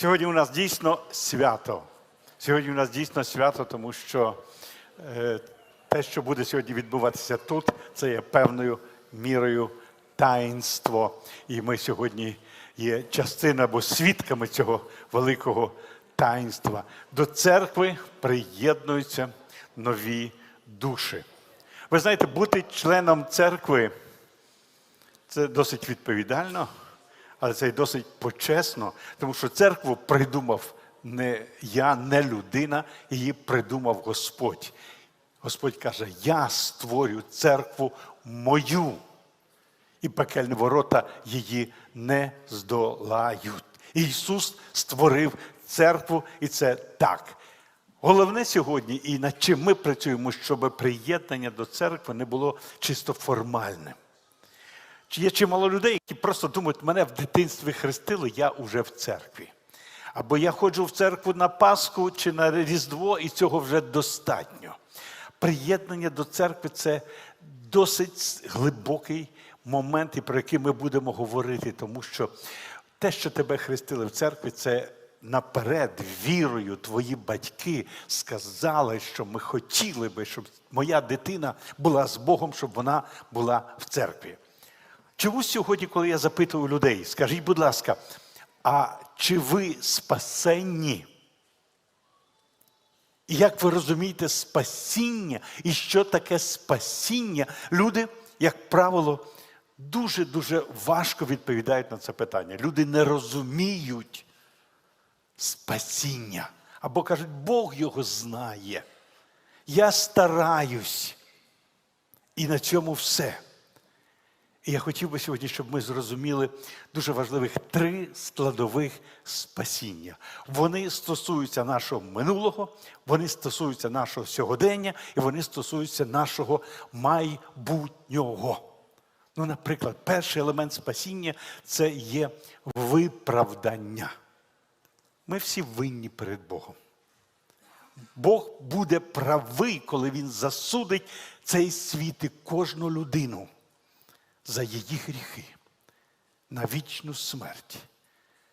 Сьогодні у нас дійсно свято. Сьогодні у нас дійсно свято, тому що е, те, що буде сьогодні відбуватися тут, це є певною мірою таїнство. І ми сьогодні є частиною або свідками цього великого таїнства. До церкви приєднуються нові душі. Ви знаєте, бути членом церкви це досить відповідально, але це й досить почесно, тому що церкву придумав не я, не людина, її придумав Господь. Господь каже: Я створю церкву мою, і пекельні ворота її не здолають. Ісус створив церкву, і це так. Головне сьогодні, і над чим ми працюємо, щоб приєднання до церкви не було чисто формальним. Чи Є чимало людей, які просто думають, мене в дитинстві хрестили, я вже в церкві. Або я ходжу в церкву на Пасху чи на Різдво, і цього вже достатньо. Приєднання до церкви це досить глибокий момент, і про який ми будемо говорити, тому що те, що тебе хрестили в церкві, це наперед вірою твої батьки сказали, що ми хотіли би, щоб моя дитина була з Богом, щоб вона була в церкві. Чому сьогодні, коли я запитую людей, скажіть, будь ласка, а чи ви спасенні? І як ви розумієте спасіння і що таке спасіння? Люди, як правило, дуже-дуже важко відповідають на це питання. Люди не розуміють спасіння. Або кажуть, Бог його знає. Я стараюсь. І на цьому все. І я хотів би сьогодні, щоб ми зрозуміли дуже важливих три складових спасіння. Вони стосуються нашого минулого, вони стосуються нашого сьогодення, і вони стосуються нашого майбутнього. Ну, наприклад, перший елемент спасіння це є виправдання. Ми всі винні перед Богом. Бог буде правий, коли Він засудить цей світ і кожну людину за її гріхи на вічну смерть.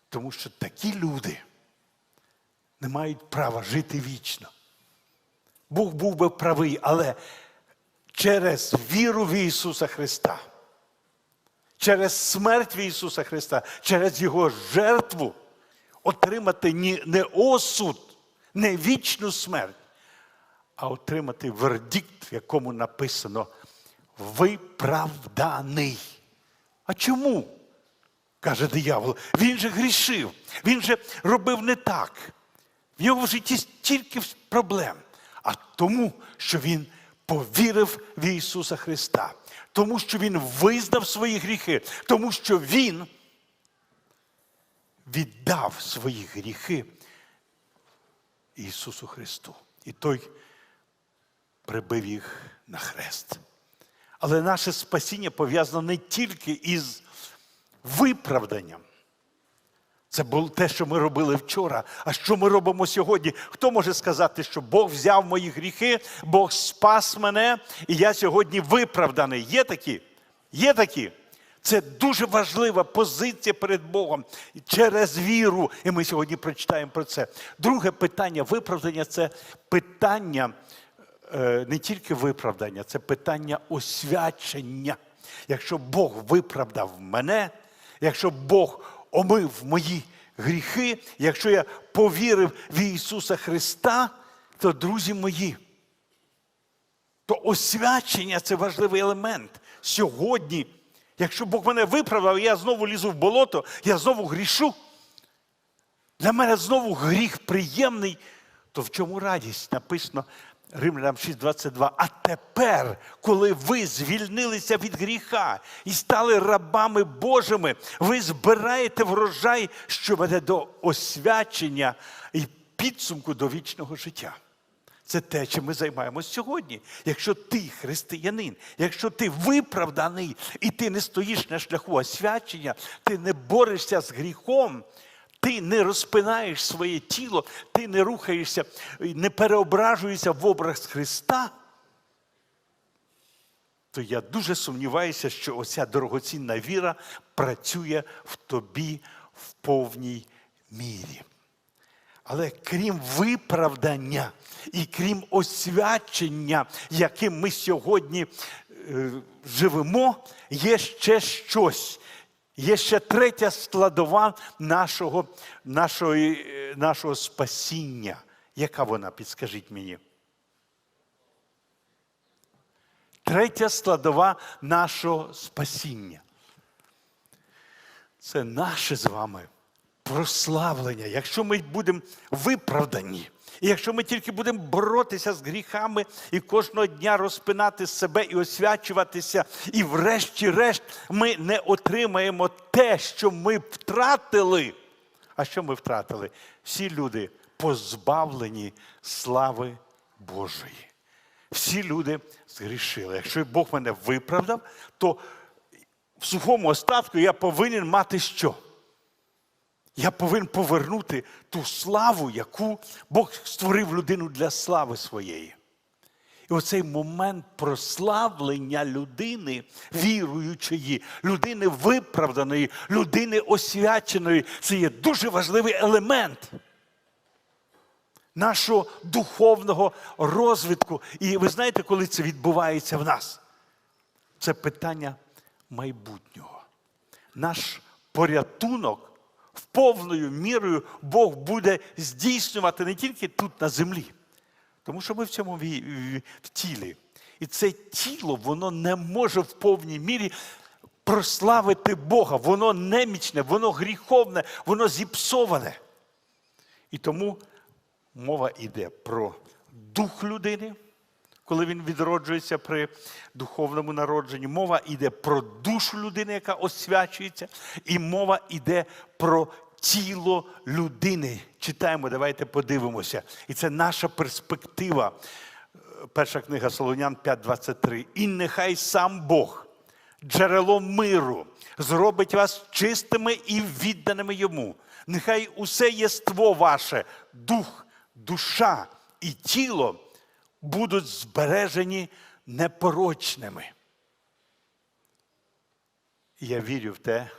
Тому що такі люди не мають права жити вічно. Бог був би правий, але через віру в Ісуса Христа, через смерть в Ісуса Христа, через Його жертву отримати не осуд, не вічну смерть, а отримати вердикт, в якому написано виправданий. А чому? каже диявол. Він же грішив, він же робив не так. В його житті стільки проблем. А тому, що він повірив в Ісуса Христа, тому що Він визнав свої гріхи, тому що Він віддав свої гріхи Ісусу Христу. І Той прибив їх на хрест. Але наше спасіння пов'язано не тільки із виправданням. Це було те, що ми робили вчора. А що ми робимо сьогодні? Хто може сказати, що Бог взяв мої гріхи, Бог спас мене, і я сьогодні виправданий? Є такі? Є такі? Це дуже важлива позиція перед Богом через віру. І ми сьогодні прочитаємо про це. Друге питання виправдання це питання не тільки виправдання, це питання освячення. Якщо Бог виправдав мене, якщо Бог омив мої гріхи, якщо я повірив в Ісуса Христа, то, друзі мої, то освячення це важливий елемент. Сьогодні, якщо Бог мене виправдав, я знову лізу в болото, я знову грішу. Для мене знову гріх приємний, то в чому радість? Написано Римлянам 6,22. А тепер, коли ви звільнилися від гріха і стали рабами Божими, ви збираєте врожай, що веде до освячення і підсумку до вічного життя. Це те, чим ми займаємося сьогодні. Якщо ти християнин, якщо ти виправданий і ти не стоїш на шляху освячення, ти не борешся з гріхом, ти не розпинаєш своє тіло, ти не рухаєшся, не переображуєшся в образ Христа, то я дуже сумніваюся, що оця дорогоцінна віра працює в тобі в повній мірі. Але крім виправдання і крім освячення, яким ми сьогодні е, живемо, є ще щось. Є ще третя складова нашого, нашої, е, нашого спасіння. Яка вона? Підскажіть мені. Третя складова нашого спасіння. Це наше з вами прославлення. Якщо ми будемо виправдані, і якщо ми тільки будемо боротися з гріхами і кожного дня розпинати себе і освячуватися, і врешті-решт ми не отримаємо те, що ми втратили. А що ми втратили? Всі люди позбавлені слави Божої. Всі люди згрішили. Якщо Бог мене виправдав, то в сухому остатку я повинен мати що? Я повинен повернути ту славу, яку Бог створив людину для слави своєї. І оцей момент прославлення людини, віруючої, людини виправданої, людини освяченої, це є дуже важливий елемент нашого духовного розвитку. І ви знаєте, коли це відбувається в нас? Це питання майбутнього. Наш порятунок в повною мірою Бог буде здійснювати не тільки тут на землі, тому що ми в цьому в тілі. І це тіло, воно не може в повній мірі прославити Бога. Воно немічне, воно гріховне, воно зіпсоване. І тому мова йде про дух людини, коли він відроджується при духовному народженні. Мова йде про душу людини, яка освячується, і мова йде про тіло людини. Читаємо, давайте подивимося. І це наша перспектива. Е, Перша книга Солонян 5.23. І нехай сам Бог, джерело миру, зробить вас чистими і відданими йому. Нехай усе єство ваше, дух, душа і тіло будуть збережені непорочними. І Я вірю в те,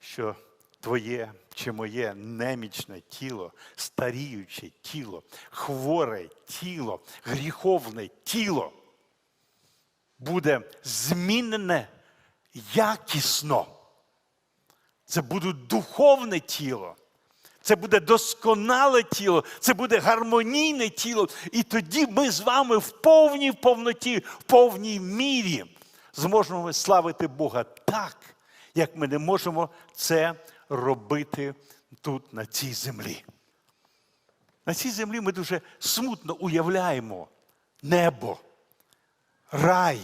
що твоє чи моє немічне тіло, старіюче тіло, хворе тіло, гріховне тіло буде змінене якісно. Це буде духовне тіло. Це буде досконале тіло, це буде гармонійне тіло. І тоді ми з вами в повній повноті, в повній мірі зможемо славити Бога так, як ми не можемо це робити тут, на цій землі. На цій землі ми дуже смутно уявляємо небо, рай,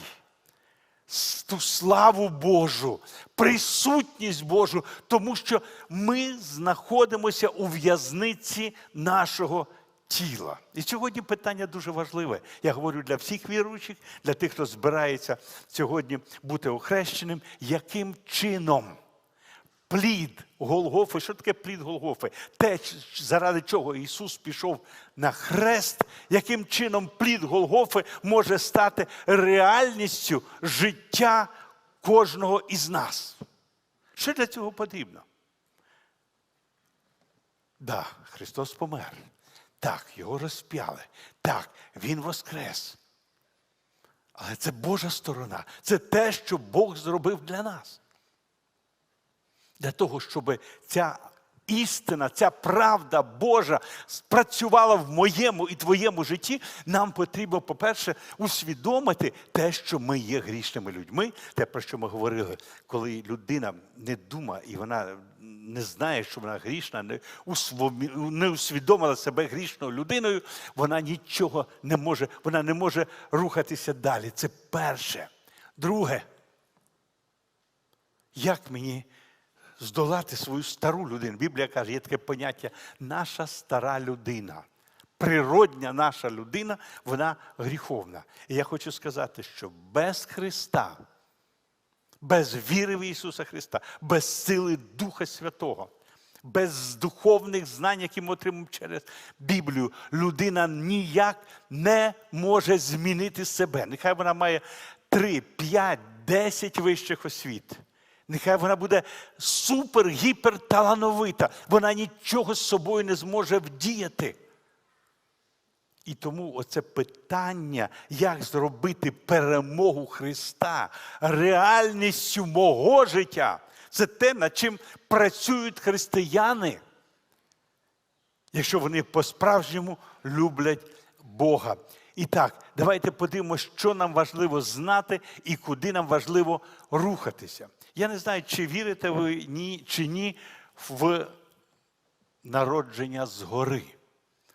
ту славу Божу, присутність Божу, тому що ми знаходимося у в'язниці нашого тіла. І сьогодні питання дуже важливе. Я говорю для всіх віруючих, для тих, хто збирається сьогодні бути охрещеним, яким чином плід Голгофи. Що таке плід Голгофи? Те, заради чого Ісус пішов на хрест, яким чином плід Голгофи може стати реальністю життя кожного із нас. Що для цього потрібно? Да, Христос помер. Так, його розп'яли. Так, Він воскрес. Але це Божа сторона. Це те, що Бог зробив для нас для того, щоб ця істина, ця правда Божа спрацювала в моєму і твоєму житті, нам потрібно, по-перше, усвідомити те, що ми є грішними людьми, те, про що ми говорили, коли людина не думає і вона не знає, що вона грішна, не, не усвідомила себе грішною людиною, вона нічого не може, вона не може рухатися далі. Це перше. Друге, як мені здолати свою стару людину? Біблія каже, є таке поняття наша стара людина. Природня наша людина, вона гріховна. І я хочу сказати, що без Христа, без віри в Ісуса Христа, без сили Духа Святого, без духовних знань, які ми отримуємо через Біблію, людина ніяк не може змінити себе. Нехай вона має 3, 5, 10 вищих освіт. Нехай вона буде супер-гіперталановита. Вона нічого з собою не зможе вдіяти. І тому оце питання, як зробити перемогу Христа реальністю мого життя, це те, над чим працюють християни, якщо вони по-справжньому люблять Бога. І так, давайте подивимося, що нам важливо знати і куди нам важливо рухатися. Я не знаю, чи вірите ви ні, чи ні в народження згори.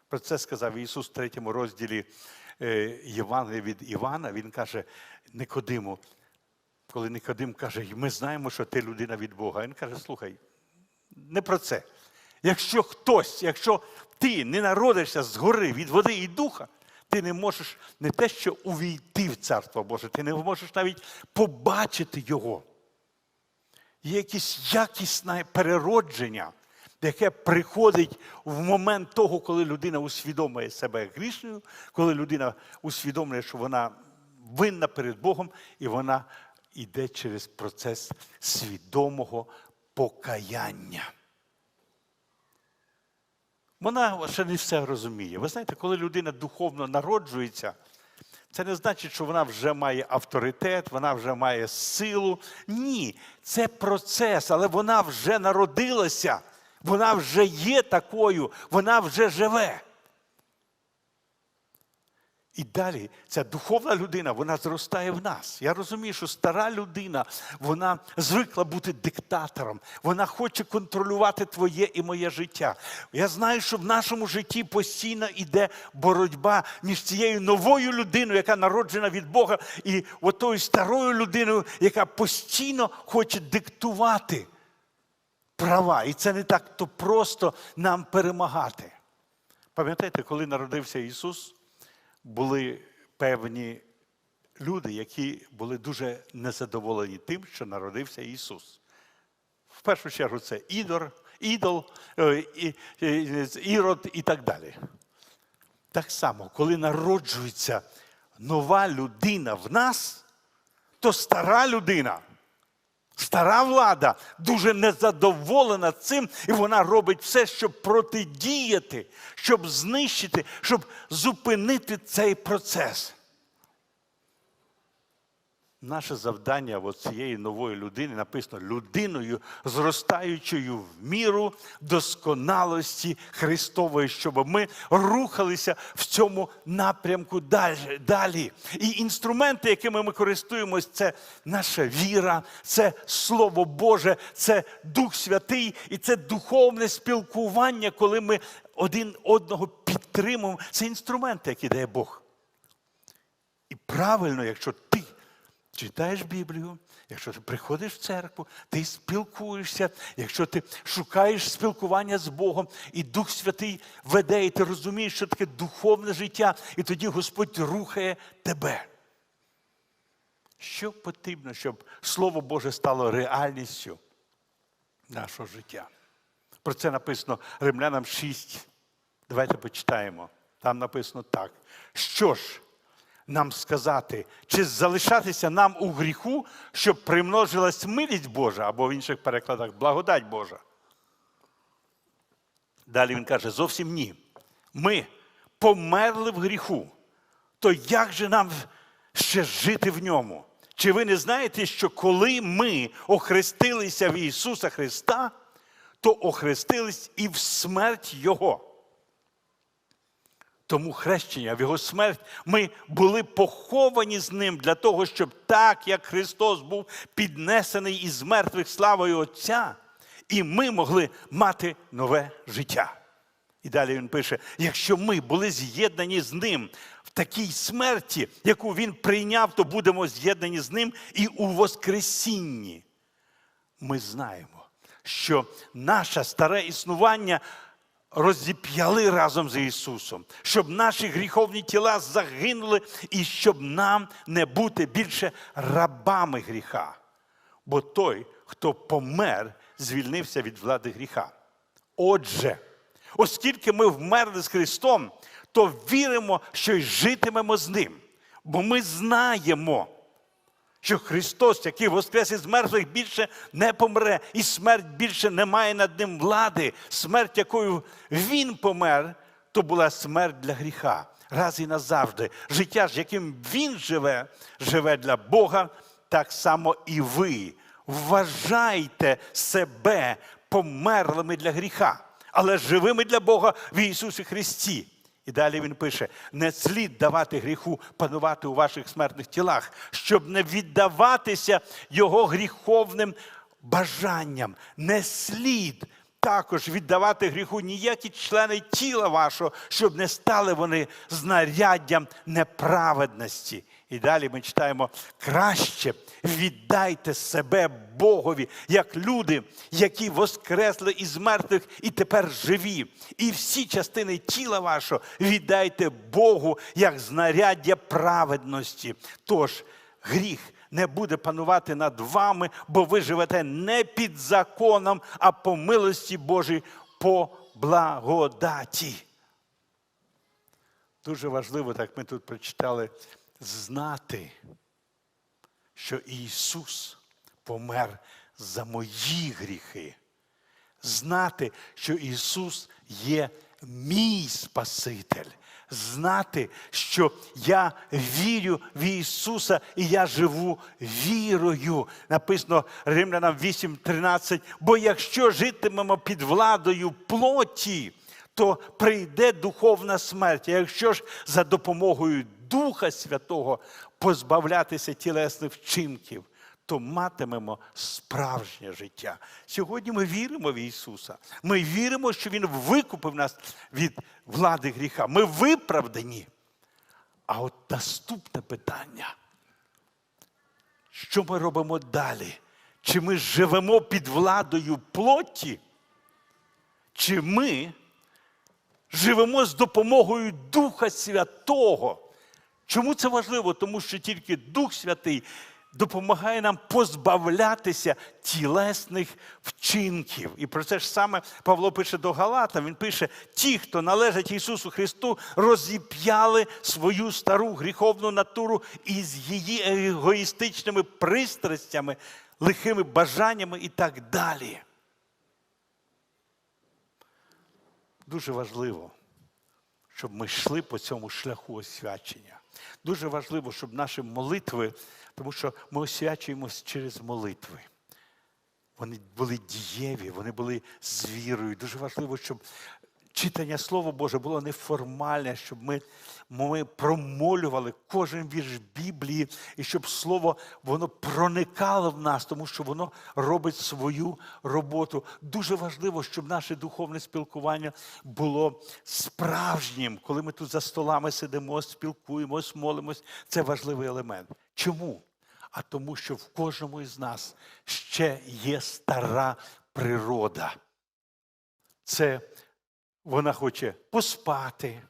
Про це сказав Ісус в третьому розділі е, Євангелія від Івана. Він каже Никодиму, коли Никодим каже, ми знаємо, що ти людина від Бога. Він каже, слухай, не про це. Якщо хтось, якщо ти не народишся згори від води і духа, ти не можеш не те, що увійти в Царство Боже, ти не можеш навіть побачити Його. Є якесь якісне переродження, яке приходить в момент того, коли людина усвідомлює себе грішною, коли людина усвідомлює, що вона винна перед Богом, і вона йде через процес свідомого покаяння. Вона ще не все розуміє. Ви знаєте, коли людина духовно народжується, це не значить, що вона вже має авторитет, вона вже має силу. Ні, це процес, але вона вже народилася, вона вже є такою, вона вже живе. І далі ця духовна людина, вона зростає в нас. Я розумію, що стара людина, вона звикла бути диктатором, вона хоче контролювати твоє і моє життя. Я знаю, що в нашому житті постійно йде боротьба між цією новою людиною, яка народжена від Бога, і отою старою людиною, яка постійно хоче диктувати права. І це не так то просто нам перемагати. Пам'ятаєте, коли народився Ісус? Були певні люди, які були дуже незадоволені тим, що народився Ісус. В першу чергу це ідор, ідол, е, ірод і так далі. Так само, коли народжується нова людина в нас, то стара людина, стара влада дуже незадоволена цим, і вона робить все, щоб протидіяти, щоб знищити, щоб зупинити цей процес. Наше завдання от цієї нової людини написано людиною, зростаючою в міру досконалості Христової, щоб ми рухалися в цьому напрямку далі. І інструменти, якими ми користуємось, це наша віра, це Слово Боже, це Дух Святий і це духовне спілкування, коли ми один одного підтримуємо. Це інструменти, які дає Бог. І правильно, якщо читаєш Біблію, якщо ти приходиш в церкву, ти спілкуєшся, якщо ти шукаєш спілкування з Богом, і Дух Святий веде, і ти розумієш, що таке духовне життя, і тоді Господь рухає тебе. Що потрібно, щоб Слово Боже стало реальністю нашого життя? Про це написано Римлянам 6. Давайте почитаємо. Там написано так. Що ж нам сказати, чи залишатися нам у гріху, щоб примножилась милість Божа, або в інших перекладах благодать Божа? Далі він каже: зовсім ні. Ми померли в гріху. То як же нам ще жити в ньому? Чи ви не знаєте, що коли ми охрестилися в Ісуса Христа, то охрестились і в смерть Його? Тому хрещення в Його смерть ми були поховані з ним для того, щоб так, як Христос був піднесений із мертвих славою Отця, і ми могли мати нове життя. І далі він пише: якщо ми були з'єднані з ним в такій смерті, яку він прийняв, то будемо з'єднані з ним і у Воскресінні. Ми знаємо, що наше старе існування розіп'яли разом з Ісусом, щоб наші гріховні тіла загинули і щоб нам не бути більше рабами гріха. Бо той, хто помер, звільнився від влади гріха. Отже, оскільки ми вмерли з Христом, то віримо, що й житимемо з Ним. Бо ми знаємо, що Христос, який воскрес із мертвих, більше не помре, і смерть більше не має над ним влади. Смерть, якою він помер, то була смерть для гріха. Раз і назавжди. Життя ж, яким він живе, живе для Бога, так само і ви. Вважайте себе померлими для гріха, але живими для Бога в Ісусі Христі. І далі він пише: не слід давати гріху панувати у ваших смертних тілах, щоб не віддаватися його гріховним бажанням. Не слід також віддавати гріху ніякі члени тіла вашого, щоб не стали вони знаряддям неправедності. І далі ми читаємо краще віддайте себе Богові, як люди, які воскресли із мертвих і тепер живі. І всі частини тіла вашого віддайте Богу як знаряддя праведності. Тож гріх не буде панувати над вами, бо ви живете не під законом, а по милості Божій, по благодаті. Дуже важливо, так ми тут прочитали, знати, що Ісус помер за мої гріхи. Знати, що Ісус є мій Спаситель. Знати, що я вірю в Ісуса і я живу вірою. Написано Римлянам 8:13. Бо якщо житимемо під владою плоті, то прийде духовна смерть. А якщо ж за допомогою Духа Святого позбавлятися тілесних вчинків, то матимемо справжнє життя. Сьогодні ми віримо в Ісуса. Ми віримо, що Він викупив нас від влади гріха. Ми виправдані. А от наступне питання. Що ми робимо далі? Чи ми живемо під владою плоті? Чи ми живемо з допомогою Духа Святого? Чому це важливо? Тому що тільки Дух Святий допомагає нам позбавлятися тілесних вчинків. І про це ж саме Павло пише до Галата. Він пише: ті, хто належать Ісусу Христу, розіп'яли свою стару гріховну натуру із її егоїстичними пристрастями, лихими бажаннями і так далі. Дуже важливо, щоб ми йшли по цьому шляху освячення. Дуже важливо, щоб наші молитви, тому що ми освячуємось через молитви. Вони були дієві, вони були з вірою. Дуже важливо, щоб читання Слова Боже було неформальне, щоб ми, ми промолювали кожен вірш Біблії, і щоб Слово воно проникало в нас, тому що воно робить свою роботу. Дуже важливо, щоб наше духовне спілкування було справжнім, коли ми тут за столами сидимо, спілкуємось, молимось. Це важливий елемент. Чому? А тому, що в кожному із нас ще є стара природа. Це вона хоче поспати,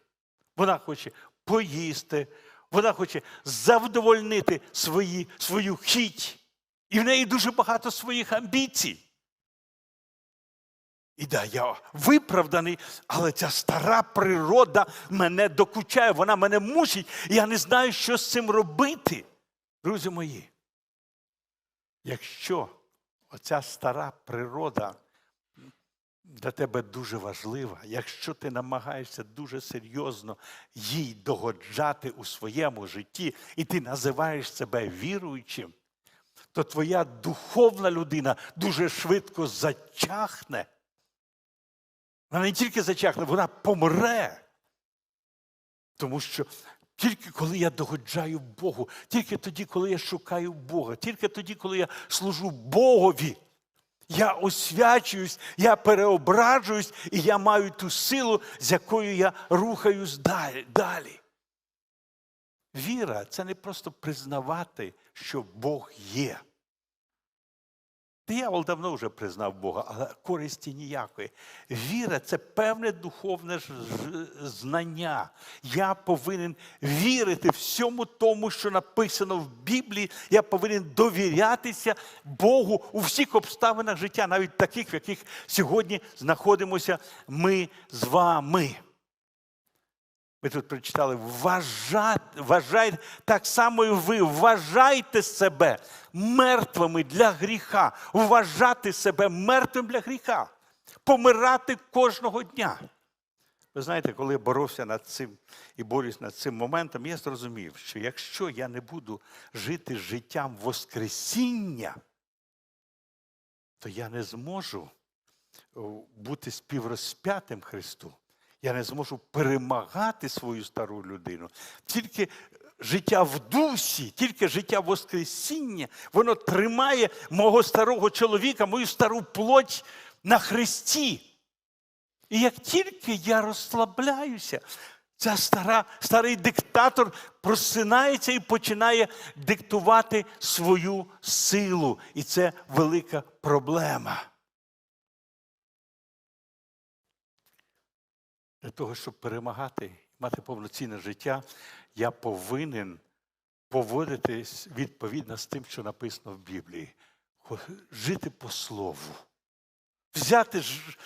вона хоче поїсти, вона хоче задовольнити свої, свою хіть. І в неї дуже багато своїх амбіцій. І да, я виправданий, але ця стара природа мене докучає, вона мене мучить, і я не знаю, що з цим робити. Друзі мої, якщо оця стара природа для тебе дуже важлива, якщо ти намагаєшся дуже серйозно їй догоджати у своєму житті, і ти називаєш себе віруючим, то твоя духовна людина дуже швидко зачахне. Вона не тільки зачахне, вона помре. Тому що тільки коли я догоджаю Богу, тільки тоді, коли я шукаю Бога, тільки тоді, коли я служу Богові, я освячуюсь, я переображуюсь, і я маю ту силу, з якою я рухаюсь далі. Віра це не просто признавати, що Бог є. Диявол давно вже признав Бога, але користі ніякої. Віра це певне духовне знання. Я повинен вірити всьому тому, що написано в Біблії. Я повинен довірятися Богу у всіх обставинах життя, навіть таких, в яких сьогодні знаходимося ми з вами. Ми тут прочитали, вважайте, вважайте, так само і ви вважайте себе мертвими для гріха, вважати себе мертвим для гріха, помирати кожного дня. Ви знаєте, коли я боровся над цим і борюсь над цим моментом, я зрозумів, що якщо я не буду жити життям Воскресіння, то я не зможу бути співрозп'ятим Христу. Я не зможу перемагати свою стару людину. Тільки життя в дусі, тільки життя Воскресіння, воно тримає мого старого чоловіка, мою стару плоть на Христі. І як тільки я розслабляюся, ця стара, старий диктатор просинається і починає диктувати свою силу. І це велика проблема. Для того, щоб перемагати, мати повноцінне життя, я повинен поводитись відповідно з тим, що написано в Біблії. Жити по слову. Взяти ж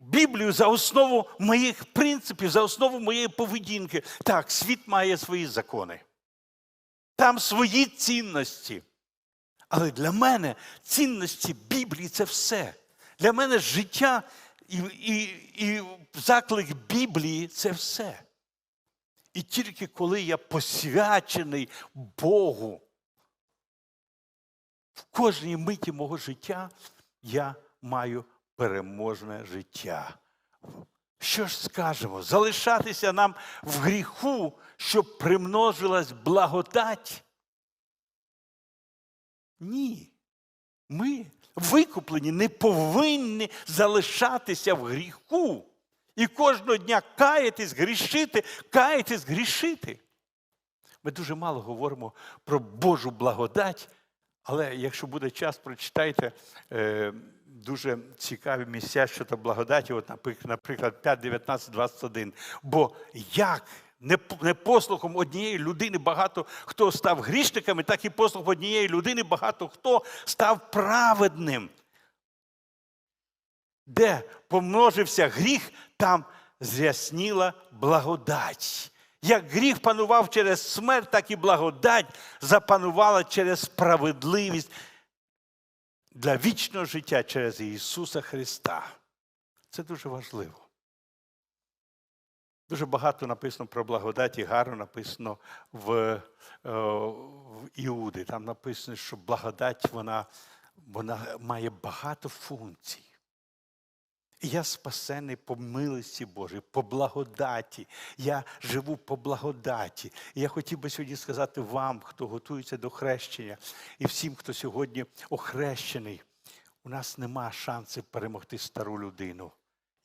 Біблію за основу моїх принципів, за основу моєї поведінки. Так, світ має свої закони. Там свої цінності. Але для мене цінності Біблії це все. Для мене життя і, і, і заклик Біблії це все. І тільки коли я посвячений Богу, в кожній миті мого життя я маю переможне життя. Що ж скажемо? Залишатися нам в гріху, щоб примножилась благодать? Ні. Ми, викуплені, не повинні залишатися в гріху. І кожного дня каятись, грішити, каятись, грішити. Ми дуже мало говоримо про Божу благодать, але якщо буде час, прочитайте е, дуже цікаві місця щодо благодаті, от, наприклад, 5, 19, 21. Бо як не, послухом однієї людини багато хто став грішниками, так і послухом однієї людини багато хто став праведним. Де помножився гріх, там зрясніла благодать. Як гріх панував через смерть, так і благодать запанувала через справедливість для вічного життя через Ісуса Христа. Це дуже важливо. Дуже багато написано про благодать гарно написано в, е, в Іуди. Там написано, що благодать вона, вона має багато функцій. Я спасений по милості Божій, по благодаті. Я живу по благодаті. І я хотів би сьогодні сказати вам, хто готується до хрещення, і всім, хто сьогодні охрещений, у нас нема шансів перемогти стару людину,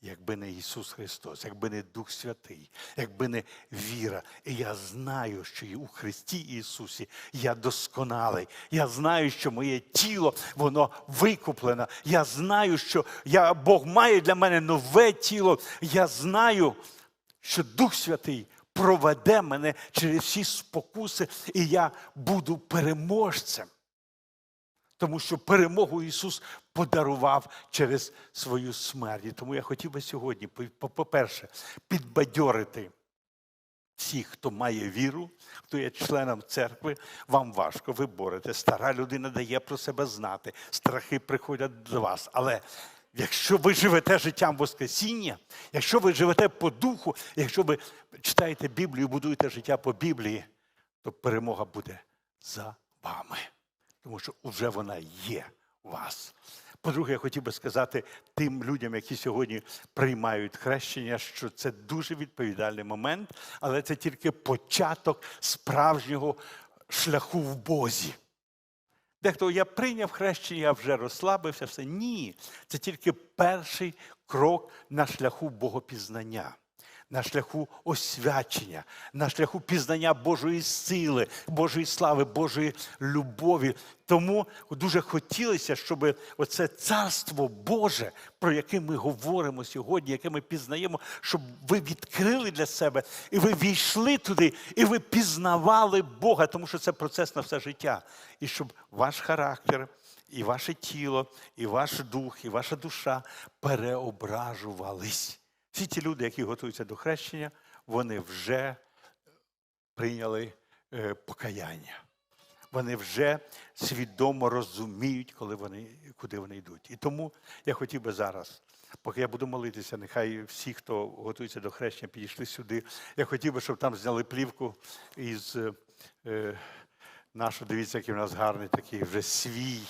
якби не Ісус Христос, якби не Дух Святий, якби не віра. І я знаю, що і у Христі Ісусі я досконалий. Я знаю, що моє тіло воно викуплене. Я знаю, що я, Бог має для мене нове тіло. Я знаю, що Дух Святий проведе мене через всі спокуси, і я буду переможцем. Тому що перемогу Ісус подарував через свою смерть. І тому я хотів би сьогодні, по- по-перше, підбадьорити всіх, хто має віру, хто є членом церкви, вам важко, ви борете. Стара людина дає про себе знати, страхи приходять до вас. Але якщо ви живете життям Воскресіння, якщо ви живете по духу, якщо ви читаєте Біблію, будуєте життя по Біблії, то перемога буде за вами. Тому що вже вона є у вас. По-друге, я хотів би сказати тим людям, які сьогодні приймають хрещення, що це дуже відповідальний момент, але це тільки початок справжнього шляху в Бозі. Дехто я прийняв хрещення, я вже розслабився, все. Ні. Це тільки перший крок на шляху Богопізнання, на шляху освячення, на шляху пізнання Божої сили, Божої слави, Божої любові. Тому дуже хотілося, щоб оце царство Боже, про яке ми говоримо сьогодні, яке ми пізнаємо, щоб ви відкрили для себе, і ви війшли туди, і ви пізнавали Бога, тому що це процес на все життя. І щоб ваш характер, і ваше тіло, і ваш дух, і ваша душа переображувались. Всі ті люди, які готуються до хрещення, вони вже прийняли е, покаяння. Вони вже свідомо розуміють, коли вони, куди вони йдуть. І тому я хотів би зараз, поки я буду молитися, нехай всі, хто готується до хрещення, підійшли сюди. Я хотів би, щоб там зняли плівку із е, е, нашого, дивіться, який у нас гарний такий вже свій.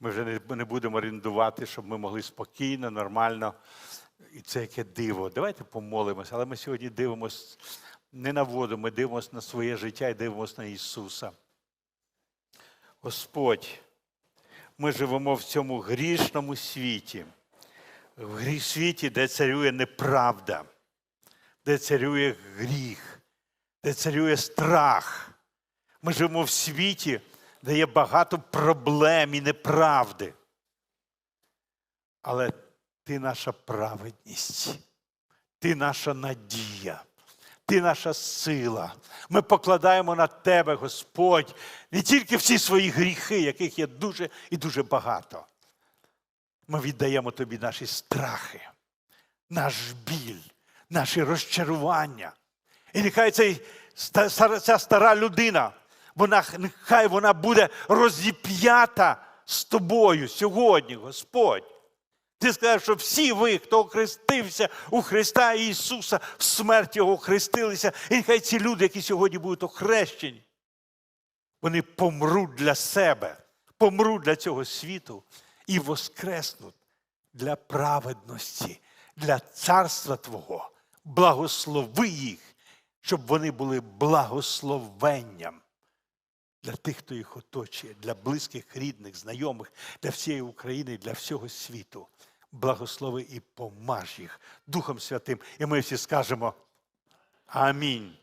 Ми вже не будемо орендувати, щоб ми могли спокійно, нормально. І це яке диво. Давайте помолимося, але ми сьогодні дивимося не на воду, ми дивимося на своє життя і дивимося на Ісуса. Господь, ми живемо в цьому грішному світі, в світі, де царює неправда, де царює гріх, де царює страх. Ми живемо в світі, де є багато проблем і неправди. Але ти наша праведність, ти наша надія, ти наша сила. Ми покладаємо на тебе, Господь, не тільки всі свої гріхи, яких є дуже і дуже багато. Ми віддаємо тобі наші страхи, наш біль, наші розчарування. І нехай цей, ця стара людина, вона, нехай вона буде розіп'ята з тобою сьогодні, Господь. Ти сказав, що всі ви, хто охрестився у Христа Ісуса, в смерть Його хрестилися, і нехай ці люди, які сьогодні будуть охрещені, вони помруть для себе, помруть для цього світу і воскреснуть для праведності, для царства Твого. Благослови їх, щоб вони були благословенням для тих, хто їх оточує, для близьких, рідних, знайомих, для всієї України, для всього світу. Благослови і помаж їх Духом Святим. І ми всі скажемо Амінь.